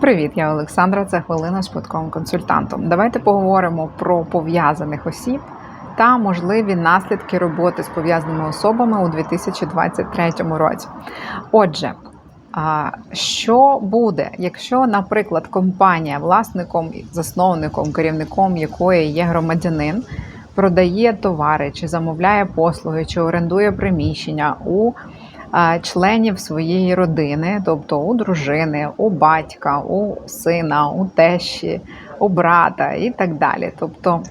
Привіт, я Олександра. Це хвилина з податковим консультантом. Давайте поговоримо про пов'язаних осіб та можливі наслідки роботи з пов'язаними особами у 2023 році. Отже, що буде, якщо, наприклад, компанія, власником, засновником, керівником якої є громадянин, продає товари, чи замовляє послуги, чи орендує приміщення у членів своєї родини, тобто у дружини, у батька, у сина, у тещі, у брата і так далі. Тобто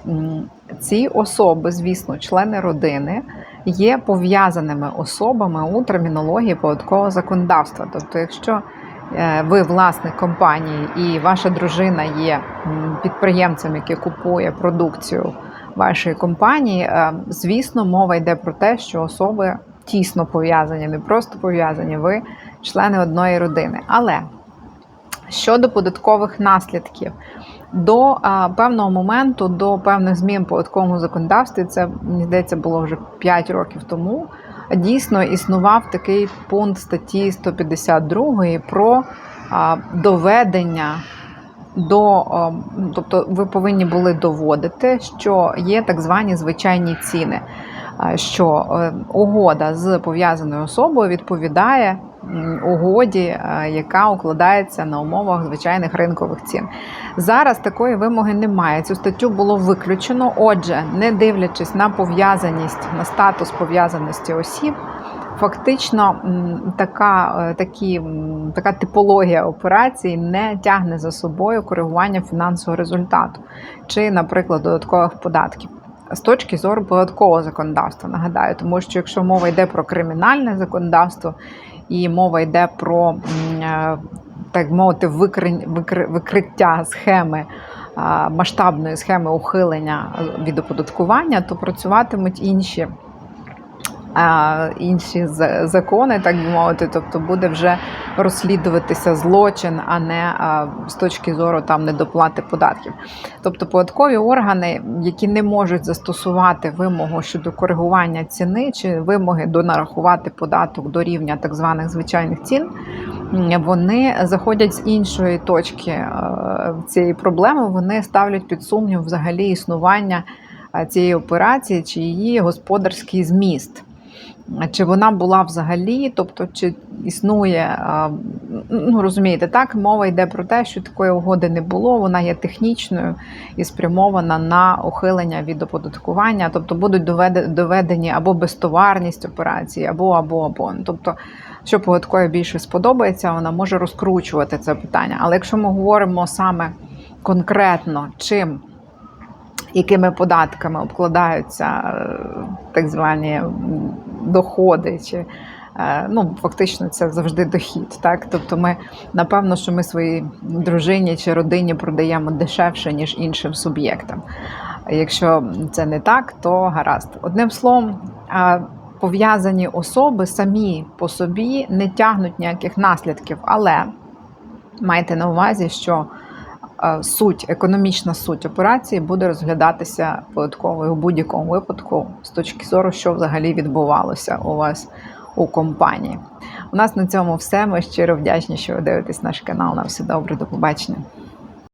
ці особи, звісно, члени родини. Є пов'язаними особами у термінології податкового законодавства. Тобто, якщо е, ви власник компанії і ваша дружина є підприємцем, який купує продукцію вашої компанії, е, звісно, мова йде про те, що особи тісно пов'язані, не просто пов'язані, ви члени одної родини. Але щодо податкових наслідків, до а, певного моменту, до певних змін в податковому законодавстві, це мені здається було вже 5 років тому. Дійсно існував такий пункт статті 152 про а, доведення до, а, тобто ви повинні були доводити, що є так звані звичайні ціни, що е, угода з пов'язаною особою відповідає угоді, е, яка укладається на умовах звичайних ринкових цін. Зараз такої вимоги немає. Цю статтю було виключено. Отже, не дивлячись на пов'язаність, на статус пов'язаності осіб, фактично така, е, такі, така типологія операцій не тягне за собою коригування фінансового результату чи, наприклад, додаткових податків. З точки зору податкового законодавства, нагадаю, тому що якщо мова йде про кримінальне законодавство і мова йде про е, так мовити, викри- викри- викриття схеми масштабної схеми ухилення від оподаткування, то працюватимуть інші. Інші за- закони, так би мовити, тобто буде вже розслідуватися злочин, а не з точки зору там недоплати податків. Тобто податкові органи, які не можуть застосувати вимогу щодо коригування ціни чи вимоги до нарахувати податок до рівня так званих звичайних цін, вони заходять з іншої точки е, цієї проблеми. Вони ставлять під сумнів взагалі існування е, цієї операції чи її господарський зміст. Чи вона була взагалі, тобто чи існує, ну розумієте, так мова йде про те, що такої угоди не було, вона є технічною і спрямована на ухилення від оподаткування, тобто будуть доведені або безтоварність операції, або або або. Тобто, що податкові більше сподобається, вона може розкручувати це питання. Але якщо ми говоримо саме конкретно, чим якими податками обкладаються е, так звані доходи, чи е, ну фактично це завжди дохід. Так, тобто, ми напевно, що ми своїй дружині чи родині продаємо дешевше ніж іншим суб'єктам. Якщо це не так, то гаразд. Одним словом. Пов'язані особи самі по собі не тягнуть ніяких наслідків, але майте на увазі, що суть, економічна суть операції буде розглядатися податковою у будь-якому випадку з точки зору, що взагалі відбувалося у вас у компанії. У нас на цьому все. Ми щиро вдячні, що ви дивитесь наш канал. На все добре, до побачення.